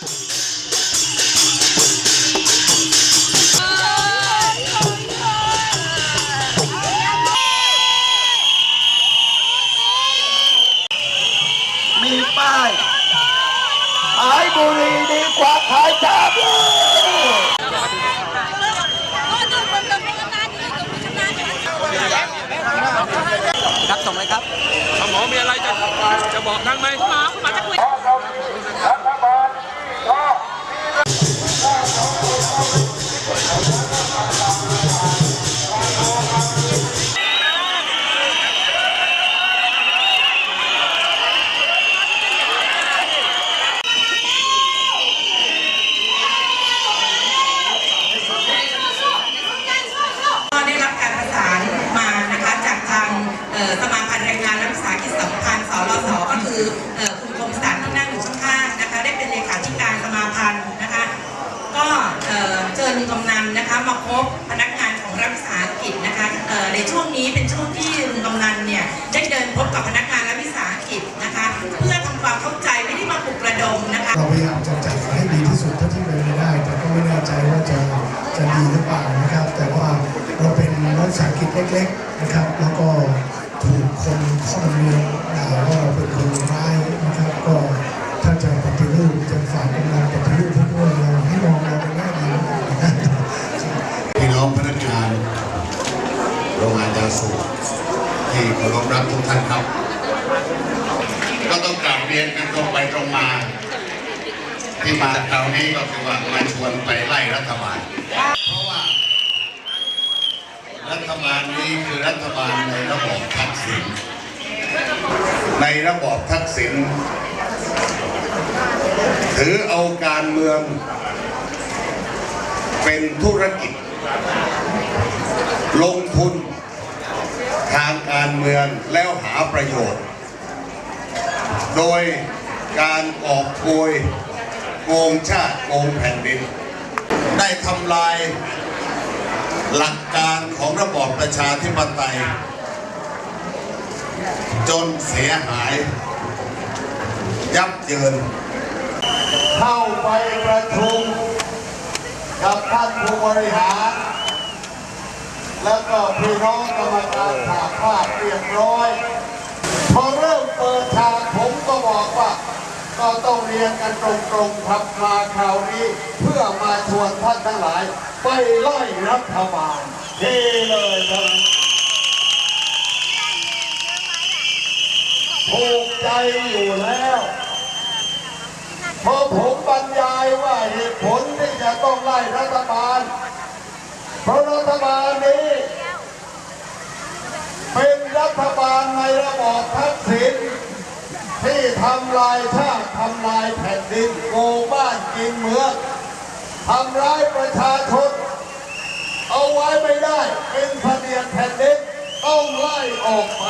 มีป้ายขายบุหรี่ดีกว่าขายชาบูครับส่งเลยครับหมอมีอะไรจะจะบอกท่านไหม สมานรงงานและวิสาหกิจสัมพันธ์สรสก็คือคุณคมสันที่นั่งอยู่ข้างๆนะคะได้เป็นเลขาธิการสมาพันธ์นะคะ ก็เอ่อเชิญลุงกำนันนะคะมาพบพนักงานของรัฐวิสาหกิจนะคะเออในช่วงนี้เป็นช่วงที่ลุงกำนันเนี่ยได้เดินพบกับพนักงานรัฐวิสาหกิจนะคะ เพื่อทำความเข้าใจไม่ได้มาปลุกระดมนะคะเราพยายามจะจัดให้ดีที่สุดเท่าที่เป็นไปได้ แต่ก็ไม่แน่ใจว่าจะจะดีหรือเปล่านะครับ แต่ว่าเราเป็นรัฐวิสาหกิจเล็ก ๆนะครับ แล้วก็ ถูกคนข้อเมืองด่าว่าเป็นคนร้ายนะครับก็ถ้าจะปฏิรูปจะฝากกำลังปฏิรูปให้ด้วยเราให้มองเราเป็นแง่ดีนะพี่น้องพนักงานโรงงานยาสูบที่เคารพรักทุกท่านครับ ก็ต้องกลับเรียนกันตรงไปตรงมา ที่มาคราวนี้ก็คือว่ามาชวนไปไล่รัฐบาลเพราะว่า บาลนี้คือรัฐบาลในระบอบทักษิณในระบอบทักษิณถือเอาการเมือง เป็นธุรกิจ ลงทุน ทางการเมืองแล้วหาประโยชน์ โดยการออกโกยโกงชาติโกงแผ่นดิน ได้ทำลาย หลักการของระบอบประชาธิปไตย จนเสียหาย ยับเยิน เข้าไปประชุมกับท่านผู้บริหาร แล้วก็พี่น้องกรรมการฉาภาพเรียบร้อย พอเริ่มเปิดฉากผมก็บอกว่าก็ต้องเรียนกันตรงๆทับลาข่าวนี้เพื่อมาชวนท่านทั้งหลาย ไปไล่รัฐบาลดีเลยครับถูกใจอยู่แล้วพอผมบรรยายว่าเหตุผลที่จะต้องไล่รัฐบาล เพราะรัฐบาลนี้ เป็นรัฐบาลในระบอบทักษิณที่ทำลายชาติทำลายแผ่นดินโกงบ้านกินเมือง ทำร้ายประชาชน เอาไว้ไม่ได้ เป็นเสนียดแผ่นดินต้องไล่ออกไป